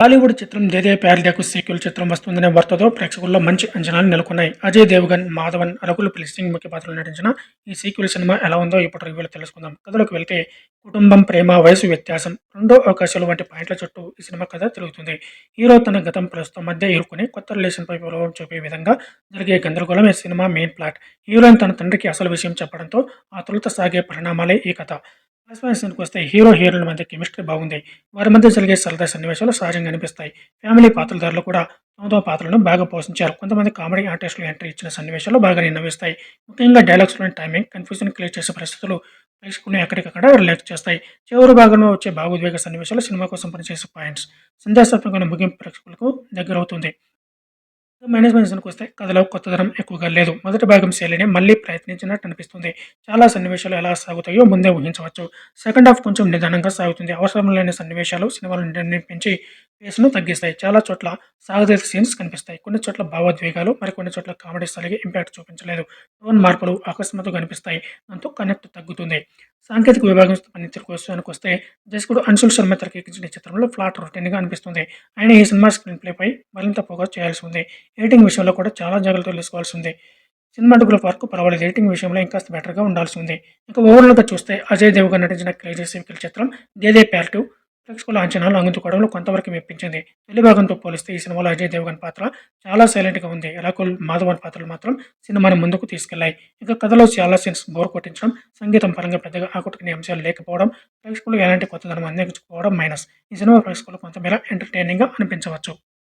బాలీవుడ్ చిత్రం దేదే ప్యారిదాకు సీక్వెల్ చిత్రం వస్తుందనే వార్తతో ప్రేక్షకుల్లో మంచి అంచనాలు నెలకొన్నాయి. అజయ్ దేవగన్ మాధవన్ రకుల్ ప్రీత్ సింగ్ ముఖ్య పాత్రలు నటించిన ఈ సీక్వెల్ సినిమా ఎలా ఉందో ఇప్పుడు రివ్యూలో తెలుసుకుందాం. కథలోకి వెళ్తే కుటుంబం ప్రేమ వయసు వ్యత్యాసం రెండో అవకాశాలు వంటి పాయింట్ల చుట్టూ ఈ సినిమా కథ తిరుగుతుంది. హీరో తన గతం ప్రస్తుతం మధ్య ఇరుక్కుని కొత్త రిలేషన్పై ప్రభావం చూపే విధంగా జరిగే గందరగోళం ఈ సినిమా మెయిన్ ప్లాట్ హీరోయిన్ తన తండ్రికి అసలు విషయం చెప్పడంతో ఆ తొలుత సాగే పరిణామాలే ఈ కథ. ప్లస్ వస్తే హీరో హీరోయిన్ మధ్య కెమిస్ట్రీ బాగుంది. వారి మధ్య జరిగే సరదా సన్నివేశాలు సహజంగా అనిపిస్తాయి. ఫ్యామిలీ పాత్రధారులు కూడా తమ తమ పాత్రలను బాగా పోషించారు. కొంతమంది కామెడీ ఆర్టిస్టులు ఎంట్రీ ఇచ్చిన సన్నివేశాలు బాగా నవ్విస్తాయి. ముఖ్యంగా డైలాగ్స్లోని టైమింగ్ కన్ఫ్యూజన్ క్లియర్ చేసే పరిస్థితులు ప్రేక్షకుని ఎక్కడికక్కడ రిలాక్స్ చేస్తాయి. చివరి భాగంలో వచ్చే భావోద్వేగ సన్నివేశాలు సినిమా కోసం పనిచేసే పాయింట్స్ సందేశాత్మకమైన ముగింపు ప్రేక్షకులకు దగ్గరవుతుంది. మేనేజ్మెంట్ వస్తే కథలో కొత్తదనం ఎక్కువగా లేదు. మొదటి భాగం శైలిని మళ్ళీ ప్రయత్నించినట్టు అనిపిస్తుంది. చాలా సన్నివేశాలు ఎలా సాగుతాయో ముందే ఊహించవచ్చు. సెకండ్ హాఫ్ కొంచెం నిదానంగా సాగుతుంది. అవసరం లేని సన్నివేశాలు సినిమాలను నిర్మించి పేస్ను తగ్గిస్తాయి. చాలా చోట్ల సాగదీత సీన్స్ కనిపిస్తాయి. కొన్ని చోట్ల భావోద్వేగాలు మరి కొన్ని చోట్ల కామెడీ స్థలిగి ఇంపాక్ట్ చూపించలేదు. టోన్ మార్పులు అకస్మాత్తు కనిపిస్తాయి. దాంతో కనెక్ట్ తగ్గుతుంది. సాంకేతిక విభాగం పనితీరు విషయానికి వస్తే దర్శకుడు అన్సుల్ శర్మ తెరకెక్కించిన ఈ చిత్రంలో ఫ్లాట్ రొటీన్గా అనిపిస్తుంది. ఆయన ఈ సినిమా స్క్రీన్ ప్లేపై మరింత ఫోకస్ చేయాల్సి ఉంది. ఎడిటింగ్ విషయంలో కూడా చాలా జాగ్రత్తలు తీసుకోవాల్సి ఉంది. సినిమాటోగ్రఫ్ వరకు పర్వాలేదు. ఎడిటింగ్ విషయంలో ఇంకా బెటర్గా ఉండాల్సి ఉంది. ఇంకా ఓవరాల్గా చూస్తే అజయ్ దేవ్గా నటించిన క్రేజీ సివికల్ చిత్రం దేదే ప్యార్టివ్ ప్రేక్షకుల అంచనాలు అందుకోవడంలో కొంతవరకు మెప్పించింది. తొలి భాగంతో పోలిస్తే ఈ సినిమాలో అజయ్ దేవ్గన్ పాత్ర చాలా సైలెంట్గా ఉంది. రాకుల్ మాధవన్ పాత్రలు మాత్రం సినిమాని ముందుకు తీసుకెళ్ళాయి. ఇక కథలో చాలా సీన్స్ బోర్ కొట్టించడం సంగీతం పరంగా పెద్దగా ఆకట్టుకునే అంశాలు లేకపోవడం ప్రేక్షకులు ఎలాంటి కొత్తదనం అందించకపోవడం మైనస్ ఈ సినిమా ప్రేక్షకులు కొంతమేర ఎంటర్టైనింగ్గా అనిపించవచ్చు.